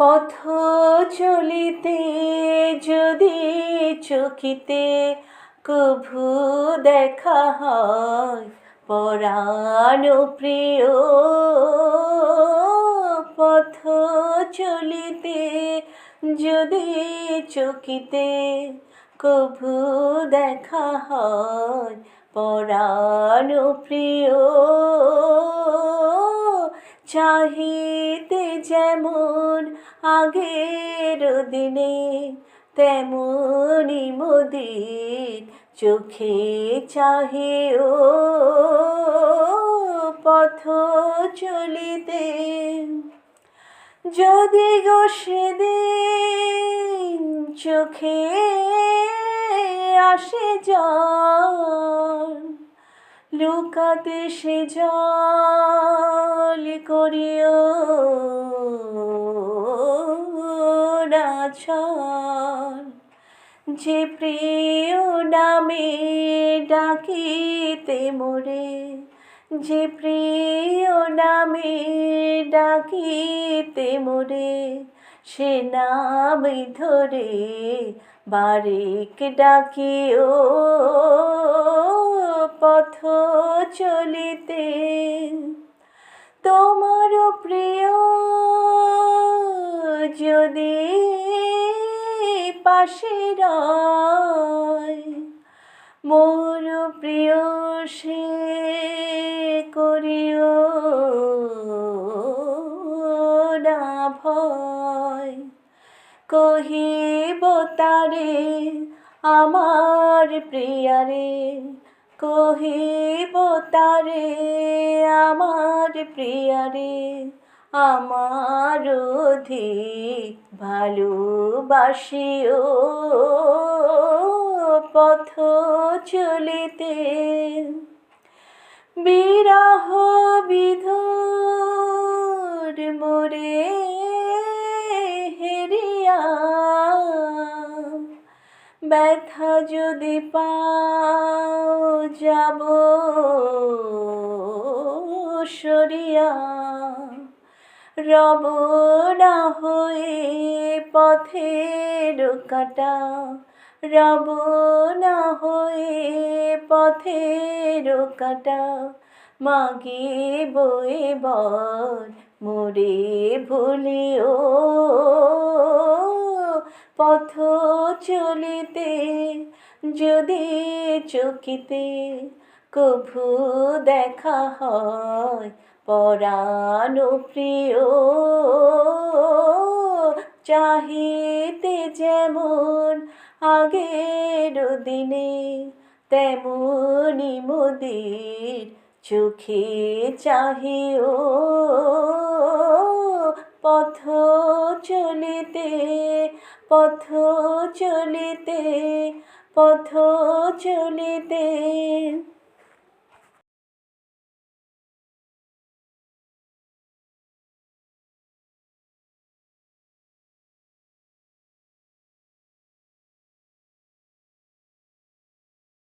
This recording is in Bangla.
পথ চলিতে যদি চকিতে কভু দেখা হয় পরাণ প্রিয়, পথ চলিতে যদি চকিতে কভু দেখা হয় পরাণ প্রিয়, চাহিতে যেমন আগের দিনে তেমনি মোদির চোখে চাহিও পথ চলিতে। যদি গো সেদিন চোখে আসে জল লুকাতে সে জল করিও না ছল যে প্রিয় নামে ডাকিতে মোরে, যে প্রিয় নামে ডাকিতে মোরে, সে নাম ধরে বারিক ডাকিও চলিতে, তোমার প্রিয় যদি পাশে মোর প্রিয় সে করিও না ভয়। কহিব তারে, আমার প্রিয়ারে কহিব তারে, আমার প্রিয়ারে, আমার অধিক ভালোবাসিও। পথ চলিতে বিরহ বিধুর মোরে হেরিয়া। ব্যথা যদি পাও রব না হয়ে পথের কাটা। রব না হয়ে পথের কাটা। মাগে বয়ে বর মোরে ভুলিও। পথ চলিতে, যদি চকিতে কভু দেখা হয় পরাণ প্রিয়, চাহিতে যেমন আগের দিনে, তেমনি মোদির চোখে চাহিও। পথ চলিতে পথ চলিতে পথ চলিতে